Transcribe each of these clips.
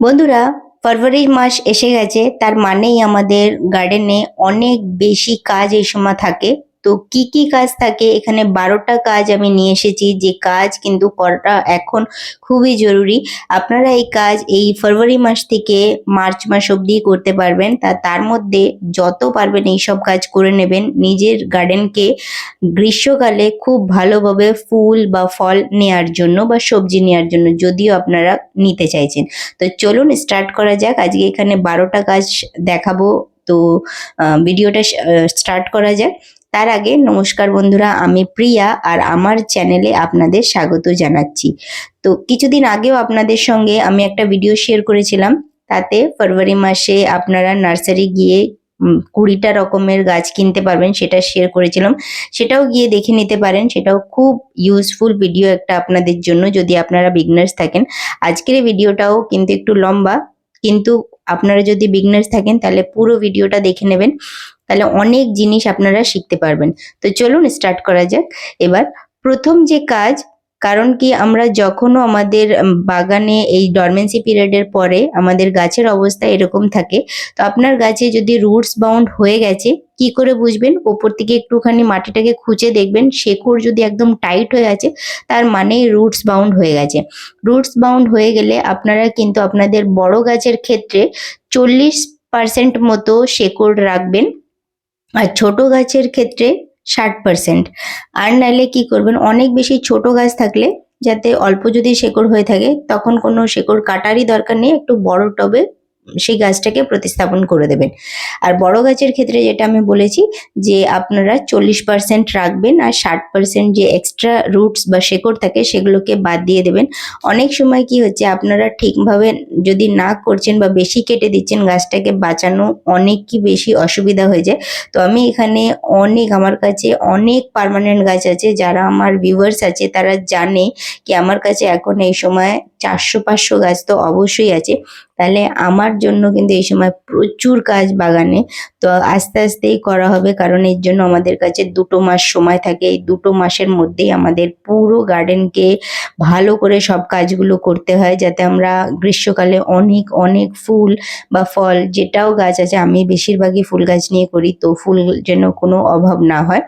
বন্ধুরা, ফেব্রুয়ারি মাস এসে গেছে। তার মানেই আমাদের গার্ডেনে অনেক বেশি কাজ এই সময় থাকে। তো কি কি কাজ থাকে? এখানে বারোটা কাজ আমি নিয়ে এসেছি। যে কাজ কিন্তু করাটা এখন খুবই জরুরি। আপনারা এই কাজ এই ফেব্রুয়ারি মাস থেকে মার্চ মাস অবধি করতে পারবেন। তা, তার মধ্যে যত পারবেন এই সব কাজ করে নেবেন। নিজের গার্ডেনকে গ্রীষ্মকালে খুব ভালোভাবে ফুল বা ফল নেয়ার জন্য বা সবজি নেয়ার জন্য যদিও আপনারা নিতে চাইছেন। তো চলুন স্টার্ট করা যাক। আজকে এখানে বারোটা কাজ দেখাবো। তো ভিডিওটা স্টার্ট করা যাক। তার আগে নমস্কার বন্ধুরা, আমি প্রিয়া আর আমার চ্যানেলে আপনাদের স্বাগত জানাচ্ছি। তো কিছুদিন আগেও আপনাদের সঙ্গে আমি একটা ভিডিও শেয়ার করেছিলাম। তাতে ফেব্রুয়ারি মাসে আপনারা নার্সারি গিয়ে কুড়িটা রকমের গাছ কিনতে পারবেন সেটা শেয়ার করেছিলাম। সেটাও গিয়ে দেখে নিতে পারেন। সেটাও খুব ইউজফুল ভিডিও একটা আপনাদের জন্য যদি আপনারা বিগনার্স থাকেন। আজকের এই ভিডিওটাও কিন্তু একটু লম্বা। কিন্তু আপনারা যদি বিগনার্স থাকেন তাহলে পুরো ভিডিওটা দেখে নেবেন। তাহলে অনেক জিনিস আপনারা শিখতে পারবেন। তো চলুন স্টার্ট করা যাক। এবার প্রথম যে কাজ, কারণ কি আমরা যখনও আমাদের বাগানে এই ডরমেন্সি পিরিয়ডের পরে আমাদের গাছের অবস্থা এরকম থাকে, তো আপনার গাছে যদি রুটস বাউন্ড হয়ে গেছে, কি করে বুঝবেন? ওপর থেকে একটুখানি মাটিটাকে খুঁজে দেখবেন, শেকড় যদি একদম টাইট হয়ে আছে, তার মানে রুটস বাউন্ড হয়ে গেছে। রুটস বাউন্ড হয়ে গেলে আপনারা কিন্তু আপনাদের বড় গাছের ক্ষেত্রে চল্লিশ পার্সেন্ট মতো শেকড় রাখবেন। আর ছোট গাছের ক্ষেত্রে ষাট পারসেন্ট আর নাহলে কি করবেন, অনেক বেশি ছোট গাছ থাকলে যাতে অল্প যদি শেকড় হয়ে থাকে, তখন কোনো শেকড় কাটারই দরকার নেই, একটু বড় টবে সেই গাছটাকে প্রতিস্থাপন করে দেবেন। আর বড় গাছের ক্ষেত্রে যেটা আমি বলেছি যে আপনারা চল্লিশ পার্সেন্ট রাখবেন আর ষাট পার্সেন্ট যে এক্সট্রা রুটস বা শেকড় থাকে সেগুলোকে বাদ দিয়ে দেবেন। অনেক সময় কি হচ্ছে আপনারা ঠিকভাবে যদি না করছেন বা বেশি কেটে দিচ্ছেন গাছটাকে বাঁচানো অনেক কি বেশি অসুবিধা হয়ে যায়। তো আমি এখানে অনেক, আমার কাছে অনেক পার্মানেন্ট গাছ আছে যারা আমার ভিউয়ার্স আছে তারা জানে কি আমার কাছে এখন এই সময় চারশো, পাঁচশো গাছ তো অবশ্যই আছে। তাহলে আমার জন্য কিন্তু এই সময় প্রচুর কাজ বাগানে। তো আস্তে আস্তেই করা হবে, কারণ এর জন্য আমাদের কাছে দুটো মাস সময় থাকে। এই দুটো মাসের মধ্যেই আমাদের পুরো গার্ডেনকে ভালো করে সব কাজগুলো করতে হয়, যাতে আমরা গ্রীষ্মকালে অনেক অনেক ফুল বা ফল, যেটাও গাছ আছে, আমি বেশিরভাগই ফুল গাছ নিয়ে করি। তো ফুল যেন কোনো অভাব না হয়।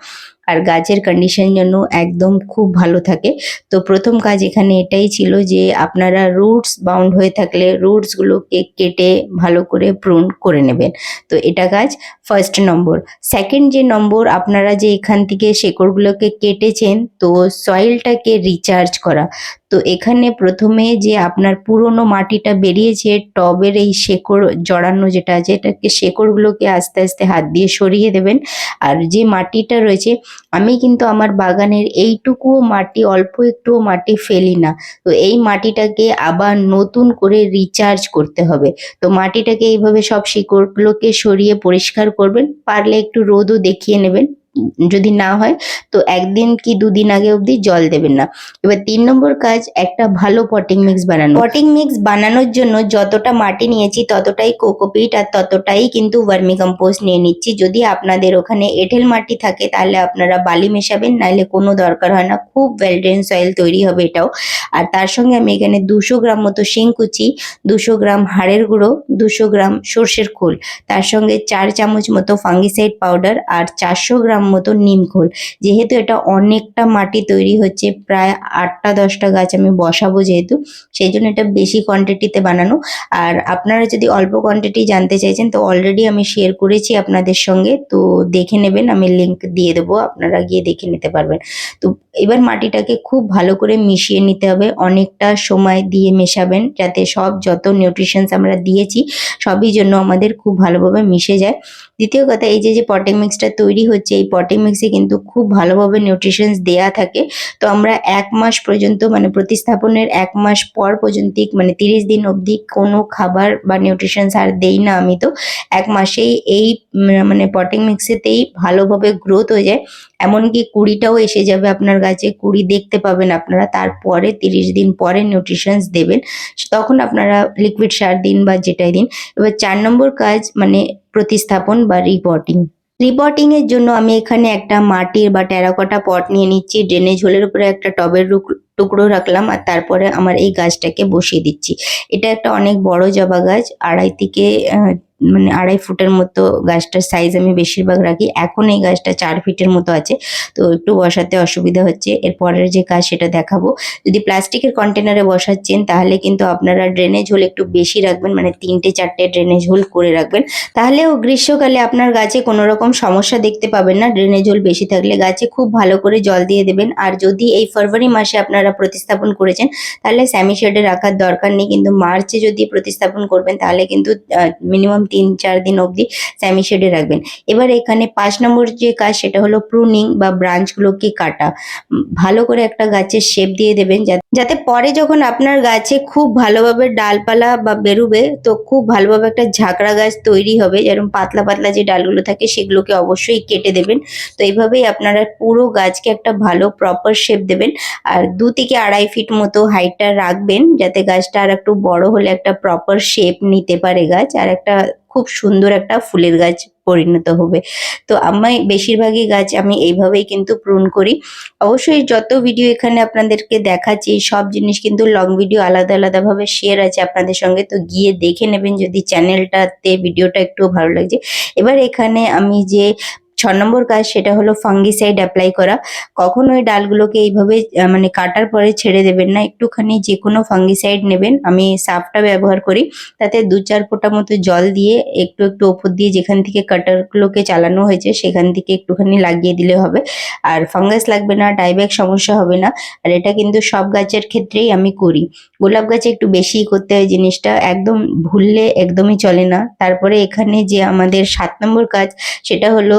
আর গাছের কন্ডিশন যেন একদম খুব ভালো থাকে। তো প্রথম কাজ এখানে এটাই ছিল যে আপনারা রুটস বাউন্ড হয়ে থাকলে রুটসগুলোকে কেটে ভালো করে প্রুন করে নেবেন। তো এটা কাজ ফার্স্ট নম্বর। সেকেন্ড যে নম্বর, আপনারা যে এখান থেকে শেকড়গুলোকে কেটেছেন, তো সয়েলটাকে রিচার্জ করা। তো এখানে প্রথমে যে আপনার পুরনো মাটিটা বেরিয়েছে, টবের এই শেকড় জড়ানো যেটা আছে, এটাকে শেকড়গুলোকে আস্তে আস্তে হাত দিয়ে সরিয়ে দেবেন। আর যে মাটিটা রয়েছে আমি কিন্তু আমার বাগানের এইটুকুও মাটি, অল্প একটুও মাটি ফেলি না। তো এই মাটিটাকে আবার নতুন করে রিচার্জ করতে হবে। তো মাটিটাকে এইভাবে সব শিকড়গুলোকে সরিয়ে পরিষ্কার করবেন, পারলে একটু রোদও দেখিয়ে নেবেন। যদি না হয়, তো একদিন কি দুদিন আগে অবধি জল দেবেন না। এবার তিন নম্বর কাজ, একটা ভালো পটিং মিক্স বানানো। পটিং মিক্স বানানোর জন্য যতটা মাটি নিয়েছি, ততটাই কোকোপিট আর ততটাই কিন্তু ভার্মি কম্পোস্ট নিয়ে নিচ্ছি। যদি আপনাদের ওখানে এঁটেল মাটি থাকে, তাহলে আপনারা বালি মেশাবেন, নাহলে কোনো দরকার হয় না। খুব ওয়েল ড্রেন সয়েল তৈরি হবে এটাও। আর তার সঙ্গে আমি এখানে দুশো গ্রাম মতো শিংকুচি দুশো গ্রাম হাড়ের গুঁড়ো, দুশো গ্রাম সর্ষের খোল, তার সঙ্গে চার চামচ মতো ফাঙ্গিসাইড পাউডার আর চারশো গ্রাম মতো নিম খোল যেহেতু এটা অনেকটা মাটি তৈরি হচ্ছে, প্রায় আটটা দশটা গাছ আমি বসাবো যেহেতু, সেই জন্য এটা বেশি কোয়ান্টিটিতে বানানো। আর আপনারা যদি অল্প কোয়ান্টিটি জানতে চাইছেন, তো অলরেডি আমি শেয়ার করেছি আপনাদের সঙ্গে, তো দেখে নেবেন, আমি লিঙ্ক দিয়ে দেবো, আপনারা গিয়ে দেখে নিতে পারবেন। তো এবার মাটিটাকে খুব ভালো করে মিশিয়ে নিতে হবে, অনেকটা সময় দিয়ে মেশাবেন, যাতে সব যত নিউট্রিশনস আমরা দিয়েছি, সবই জন্য আমাদের খুব ভালোভাবে মিশে যায়। দ্বিতীয় কথা এই যে যে পটিং মিক্সটা তৈরি হচ্ছে, এই পটিং মিক্সে কিন্তু খুব ভালোভাবে নিউট্রিশনস দেয়া থাকে। তো আমরা এক মাস পর্যন্ত মানে প্রতিস্থাপনের এক মাস পর পর্যন্ত মানে তিরিশ দিন অবধি কোনো খাবার বা নিউট্রিশনস আর দেই না আমি তো। এক মাসেই এই মানে পটিং মিক্সেতেই ভালোভাবে গ্রোথ হয়ে যায়। এমনকি কুড়িটাও এসে যাবে আপনার গাছে কুড়ি দেখতে পাবেন আপনারা, তারপরে তিরিশ দিন পরে নিউট্রিশনস দেবেন, তখন আপনারা লিকুইড সার দিন বা যেটাই দিন। এবার চার নম্বর কাজ মানে প্রতিস্থাপন বা রিপোর্টিং রিপোর্টিং এর জন্য আমি এখানে একটা মাটির বা টেরাকোটা পট নিয়ে নিচ্ছি ড্রেনেজ হোলের উপরে একটা টবের টুকরো রাখলাম আর তারপরে আমার এই গাছটাকে বসিয়ে দিচ্ছি। এটা একটা অনেক বড় জবা গাছ, আড়াই থেকে মানে আড়াই ফুটের মতো গাছটার সাইজ আমি বেশিরভাগ রাখি। এখন এই গাছটা চার ফিটের মতো আছে। তো একটু বসাতে অসুবিধা হচ্ছে। এর পরের যে কাজ সেটা দেখাবো। যদি প্লাস্টিকের কন্টেনারে বসাচ্ছেন, তাহলে কিন্তু আপনারা ড্রেনেজ হোল একটু বেশি রাখবেন মানে তিনটে চারটে ড্রেনেজ হোল করে রাখবেন। তাহলেও গ্রীষ্মকালে আপনার গাছে কোনো রকম সমস্যা দেখতে পাবেন না। ড্রেনেজ হোল বেশি থাকলে গাছে খুব ভালো করে জল দিয়ে দেবেন। আর যদি এই ফেব্রুয়ারি মাসে আপনারা প্রতিস্থাপন করেছেন, তাহলে স্যামি শেডে রাখার দরকার নেই। কিন্তু মার্চে যদি প্রতিস্থাপন করবেন, তাহলে কিন্তু মিনিমাম তিন, চার দিন অবধি স্যামি শেডে রাখবেন। এবার এখানে পাঁচ নম্বর যে কাজ, সেটা হলো প্রুনিং বা ব্রাঞ্চগুলোকে কাটা। ভালো করে একটা গাছের শেপ দিয়ে দেবেন যাতে পরে যখন আপনার গাছে খুব ভালোভাবে ডালপালা বা বেরোবে, তো খুব ভালোভাবে একটা ঝাঁকড়া গাছ তৈরি হবে। যেরকম পাতলা পাতলা যে ডালগুলো থাকে, সেগুলোকে অবশ্যই কেটে দেবেন। তো এইভাবেই আপনারা পুরো গাছকে একটা ভালো প্রপার শেপ দেবেন। আর দু থেকে আড়াই ফিট মতো হাইটটা রাখবেন, যাতে গাছটা আর একটু বড় হলে একটা প্রপার শেপ নিতে পারে গাছ। আর একটা খুব সুন্দর একটা ফুলের গাছ পরিণত হবে। তো আমি বেশিরভাগই গাছ আমি এইভাবেই কিন্তু প্রুন করি। অবশ্যই যত ভিডিও এখানে আপনাদেরকে দেখাচ্ছি, সব জিনিস কিন্তু লং ভিডিও আলাদা আলাদাভাবে শেয়ার আছে আপনাদের সঙ্গে। তো গিয়ে দেখে নেবেন যদি চ্যানেলটাতে ভিডিওটা একটু ভালো লাগছে। এবার এখানে আমি যে ছ নম্বর কাজ সেটা হলো ফাঙ্গিসাইড অ্যাপ্লাই করা। কখনো ওই ডালগুলোকে এইভাবে মানে কাটার পরে ছেড়ে দেবেন না। একটুখানি যে কোনো ফাঙ্গিসাইড নেবেন। আমি সাফটা ব্যবহার করি। তাতে দু চার ফোঁটা মতো জল দিয়ে একটু একটু ওপর দিয়ে যেখান থেকে কাটারগুলোকে চালানো হয়েছে, সেখান থেকে একটুখানি লাগিয়ে দিলে হবে। আর ফাঙ্গাস লাগবে না ডাইব্যাক সমস্যা হবে না। আর এটা কিন্তু সব গাছের ক্ষেত্রেই আমি করি। গোলাপ গাছে একটু বেশি করতে হয় জিনিসটা। একদম ভুললে একদমই চলে না। তারপরে এখানে যে আমাদের সাত নম্বর কাজ, সেটা হলো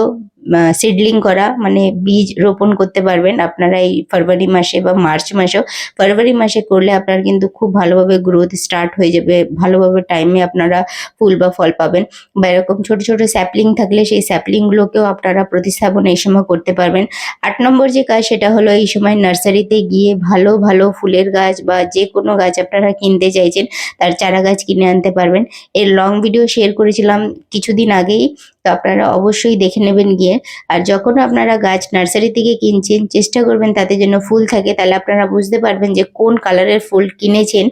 সিডলিং করা মানে বীজ রোপণ করতে পারবেন। আপনারা এই ফেব্রুয়ারি মাসে বা মার্চ মাসেও, ফেব্রুয়ারি মাসে করলে আপনার কিন্তু খুব ভালোভাবে গ্রোথ স্টার্ট হয়ে যাবে। ভালোভাবে টাইমে আপনারা ফুল বা ফল পাবেন। বা এরকম ছোট ছোট স্যাপলিং থাকলে সেই স্যাপলিংগুলোকেও আপনারা প্রতিস্থাপন এই সময় করতে পারবেন। আট নম্বর যে কাজ সেটা হলো এই সময় নার্সারিতে গিয়ে ভালো ভালো ফুলের গাছ বা যে কোনো গাছ আপনারা কিনতে চাইছেন, তার চারা গাছ কিনে আনতে পারবেন। এর লং ভিডিও শেয়ার করেছিলাম কিছুদিন আগেই। তো আপনারা অবশ্যই দেখে নেবেন গিয়ে। আর যখন আপনারা গাছ নার্সারি থেকে কিনছেন, চেষ্টা করবেন তাতে যেন ফুল থাকে, তাহলে আপনারা বুঝতে পারবেন যে কোন কালারের ফুল কিনেছেন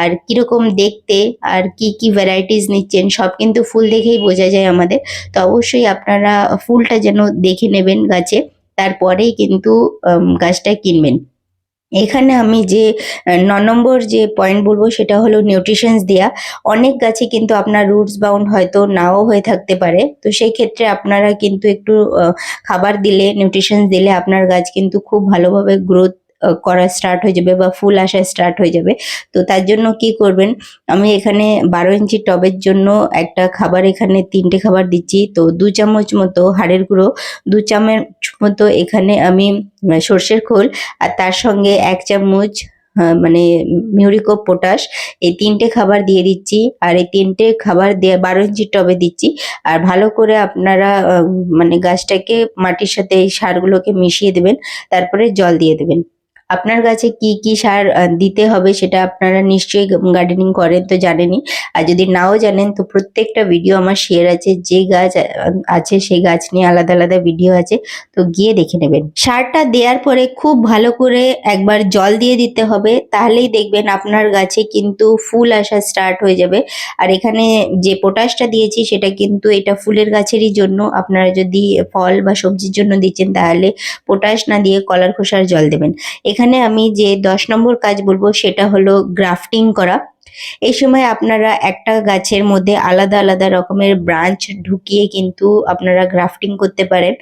আর কীরকম দেখতে আর কি কি ভ্যারাইটিস নিচ্ছেন। সব কিন্তু ফুল দেখেই বোঝা যায় আমাদের। তো অবশ্যই আপনারা ফুলটা যেন দেখে নেবেন গাছে, তারপরেই কিন্তু গাছটা কিনবেন। এখানে আমি যে ন নম্বর যে পয়েন্ট বলব সেটা হলো নিউট্রিশনস দেয়া। অনেক গাছে কিন্তু আপনার রুটস বাউন্ড হয়তো নাও হয়ে থাকতে পারে। তো সেই ক্ষেত্রে আপনারা কিন্তু একটু খাবার দিলে নিউট্রিশনস দিলে আপনার গাছ কিন্তু খুব ভালোভাবে গ্রোথ করা স্টার্ট হয়ে যাবে বা ফুল আসা স্টার্ট হয়ে যাবে। তো তার জন্য কি করবেন? আমি এখানে বারো ইঞ্চি টবের জন্য একটা খাবার এখানে তিনটে খাবার দিচ্ছি। তো দু চামচ মতো হাড়ের গুঁড়ো, দু চামচ মতো এখানে আমি সর্ষের খোল আর তার সঙ্গে এক চামচ মানে মিউরিকো পটাশ। এই তিনটে খাবার দিয়ে দিচ্ছি আর এই তিনটে খাবার দিয়ে বারো ইঞ্চি টবে দিচ্ছি। আর ভালো করে আপনারা মানে গাছটাকে, মাটির সাথে এই সারগুলোকে মিশিয়ে দেবেন। তারপরে জল দিয়ে দেবেন। আপনার গাছে কি কি সার দিতে হবে সেটা আপনারা নিশ্চয়ই গার্ডেনিং করেন তো জানেনই। আর যদি নাও জানেন তো প্রত্যেকটা ভিডিও আমার শেয়ার আছে। যে গাছ আছে সেই গাছ নিয়ে আলাদা আলাদা ভিডিও আছে। তো গিয়ে দেখে নেবেন। সারটা দেওয়ার পরে খুব ভালো করে একবার জল দিয়ে দিতে হবে। তাহলেই দেখবেন আপনার গাছে কিন্তু ফুল আসা স্টার্ট হয়ে যাবে। আর এখানে যে পটাশটা দিয়েছি সেটা কিন্তু এটা ফুলের গাছেরই জন্য। আপনারা যদি ফল বা সবজির জন্য দিচ্ছেন তাহলে পটাশ না দিয়ে কলার খোসার জল দেবেন। এখানে আমি যে দশ নম্বর কাজ বলব সেটা হলো গ্রাফটিং করা। এই সময় আপনারা একটা গাছের মধ্যে আলাদা আলাদা রকমের ব্রাঞ্চ ঢুকিয়ে কিন্তু আপনারা গ্রাফটিং করতে পারেন।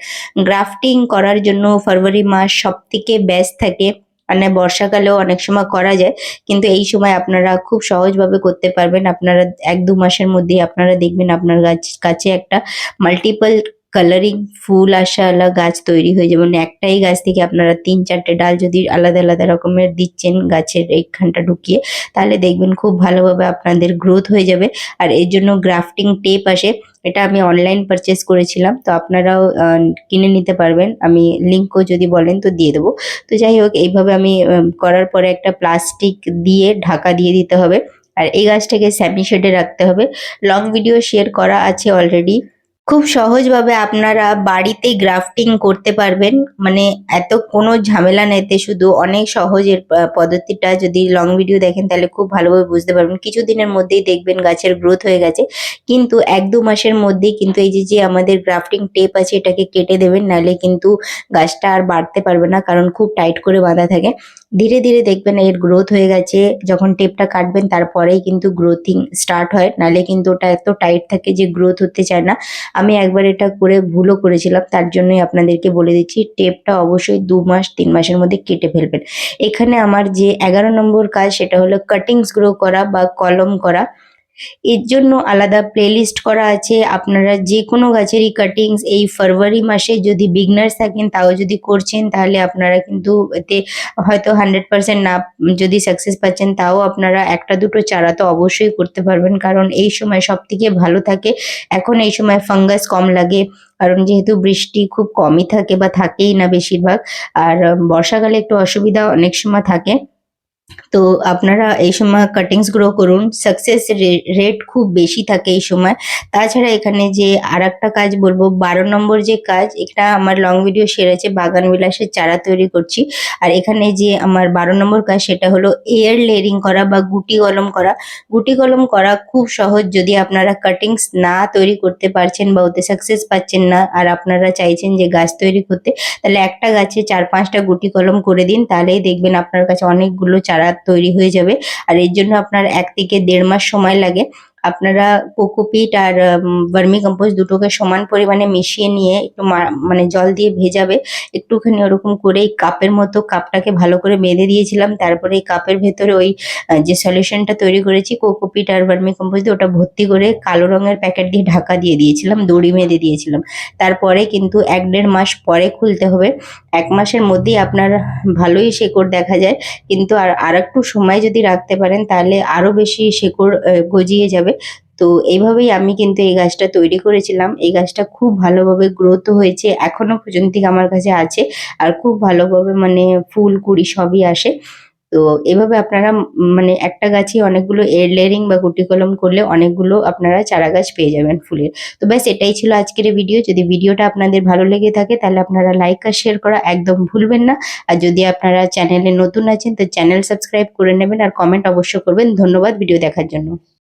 গ্রাফটিং করার জন্য ফেব্রুয়ারি মাস সব থেকে বেস্ট থাকে। মানে বর্ষাকালেও অনেক সময় করা যায়, কিন্তু এই সময় আপনারা খুব সহজভাবে করতে পারবেন। আপনারা এক দু মাসের মধ্যেই আপনারা দেখবেন আপনার গাছ কাছে একটা মাল্টিপল কালারিং ফুল আসা আসাওয়ালা গাছ তৈরি হয়ে যাবে। মানে একটাই গাছ থেকে আপনারা তিন চারটে ডাল যদি আলাদা আলাদা রকমের দিচ্ছেন গাছের এইখানটা ঢুকিয়ে, তাহলে দেখবেন খুব ভালোভাবে আপনাদের গ্রোথ হয়ে যাবে। আর এর জন্য গ্রাফটিং টেপ আসে, এটা আমি অনলাইন পারচেস করেছিলাম, তো আপনারাও কিনে নিতে পারবেন। আমি লিঙ্কও যদি বলেন তো দিয়ে দেবো। তো যাই হোক, এইভাবে আমি করার পরে একটা প্লাস্টিক দিয়ে ঢাকা দিয়ে দিতে হবে। আর এই গাছটাকে স্যামি শেডে রাখতে হবে। লং ভিডিও শেয়ার করা আছে অলরেডি খুব সহজভাবে আপনারা বাড়িতেই গ্রাফটিং করতে পারবেন। মানে এত কোনো ঝামেলা নেতে শুধু অনেক সহজের পদ্ধতিটা যদি লং ভিডিও দেখেন, তাহলে খুব ভালোভাবে বুঝতে পারবেন। কিছুদিনের মধ্যেই দেখবেন গাছের গ্রোথ হয়ে গেছে। কিন্তু এক দু মাসের মধ্যেই কিন্তু এই যে যে আমাদের গ্রাফটিং টেপ আছে, এটাকে কেটে দেবেন, নাহলে কিন্তু গাছটা আর বাড়তে পারবে না, কারণ খুব টাইট করে বাঁধা থাকে। ধীরে ধীরে দেখবেন এর গ্রোথ হয়ে গেছে। যখন টেপটা কাটবেন, তারপরেই কিন্তু গ্রোথিং স্টার্ট হয়। নাহলে কিন্তু ওটা এত টাইট থাকে যে গ্রোথ হতে চায় না। আমি একবার এটা করে ভুলও করেছিলাম, তার জন্যই আপনাদেরকে বলে দিচ্ছি টেপটা অবশ্যই দু মাস, তিন মাসের মধ্যে কেটে ফেলবেন। এখানে আমার যে এগারো নম্বর কাজ, সেটা হলো কাটিংস গ্রো করা বা কলম করা। এর জন্য আলাদা প্লেলিস্ট করা আছে। আপনারা যে কোনো গাছেরই কাটিংস এই ফেব্রুয়ারি মাসে যদি বিগনার্স থাকেন, তাও যদি করছেন, তাহলে আপনারা কিন্তু এতে হয়তো হান্ড্রেড পার্সেন্ট না যদি সাকসেস পাচ্ছেন, তাও আপনারা একটা দুটো চারা তো অবশ্যই করতে পারবেন। কারণ এই সময় সব থেকে ভালো থাকে। এখন এই সময় ফাঙ্গাস কম লাগে। কারণ যেহেতু বৃষ্টি খুব কমই থাকে বা থাকেই না বেশিরভাগ। আর বর্ষাকালে একটু অসুবিধা অনেক সময় থাকে। তো আপনারা এই সময় কাটিংস গ্রো করুন সাকসেস রেট খুব বেশি থাকে এই সময়। তাছাড়া এখানে যে আর কাজ বলব, বারো নম্বর যে কাজ, এটা আমার লং ভিডিও সেরেছে বাগান বিলাসের চারা তৈরি করছি। আর এখানে যে আমার বারো নম্বর কাজ, সেটা হলো এয়ার লেয়ারিং করা বা গুটি কলম করা। গুটি কলম করা খুব সহজ, যদি আপনারা কাটিংস না তৈরি করতে পারছেন বা ওতে সাকসেস পাচ্ছেন না, আর আপনারা চাইছেন যে গাছ তৈরি করতে, তাহলে একটা গাছে চার পাঁচটা গুটি কলম করে দিন, তাহলেই দেখবেন আপনার কাছে অনেকগুলো চারা তৈরি হয়ে যাবে। আর এর জন্য আপনার এক থেকে দেড় মাস সময় লাগে। আপনারা কোকোপিট আর ভার্মি কম্পোস্ট দুটোকে সমান পরিমাণে মিশিয়ে নিয়ে একটু মানে জল দিয়ে ভেজাবে। একটুখানি ওরকম করে এই কাপের মতো কাপটাকে ভালো করে বেঁধে দিয়েছিলাম। তারপরে এই কাপের ভেতরে ওই যে সলিউশনটা তৈরি করেছি, কোকোপিট আর ভার্মি কম্পোস্ট ওটা ভর্তি করে কালো রঙের প্যাকেট দিয়ে ঢাকা দিয়ে দিয়েছিলাম, দড়ি বেঁধে দিয়েছিলাম। তারপরে কিন্তু এক দেড় মাস পরে খুলতে হবে। এক মাসের মধ্যেই আপনার ভালোই শেকড় দেখা যায়। কিন্তু আর আর একটু সময় যদি রাখতে পারেন, তাহলে আরও বেশি শেকড় গজিয়ে যাবে। তো এইভাবেই আমি কিন্তু এই গাছটা তৈরি করেছিলাম। এই গাছটা খুব ভালোভাবে গ্রোথ হয়েছে, এখনও পর্যন্ত আমার কাছে আছে। আর খুব ভালোভাবে মানে ফুল, কুড়ি সবই আসে। তো এভাবে আপনারা মানে একটা গাছে অনেকগুলো লেয়ারিং বা গুটি কলম করলে অনেকগুলো আপনারা চারা গাছ পেয়ে যাবেন ফুলের। তো ব্যাস, এটাই ছিল আজকের ভিডিও যদি ভিডিওটা আপনাদের ভালো লেগে থাকে, তাহলে আপনারা লাইক আর শেয়ার করা একদম ভুলবেন না। আর যদি আপনারা চ্যানেলে নতুন আছেন, তো চ্যানেল সাবস্ক্রাইব করে নেবেন আর কমেন্ট অবশ্য করবেন। ধন্যবাদ ভিডিও দেখার জন্য।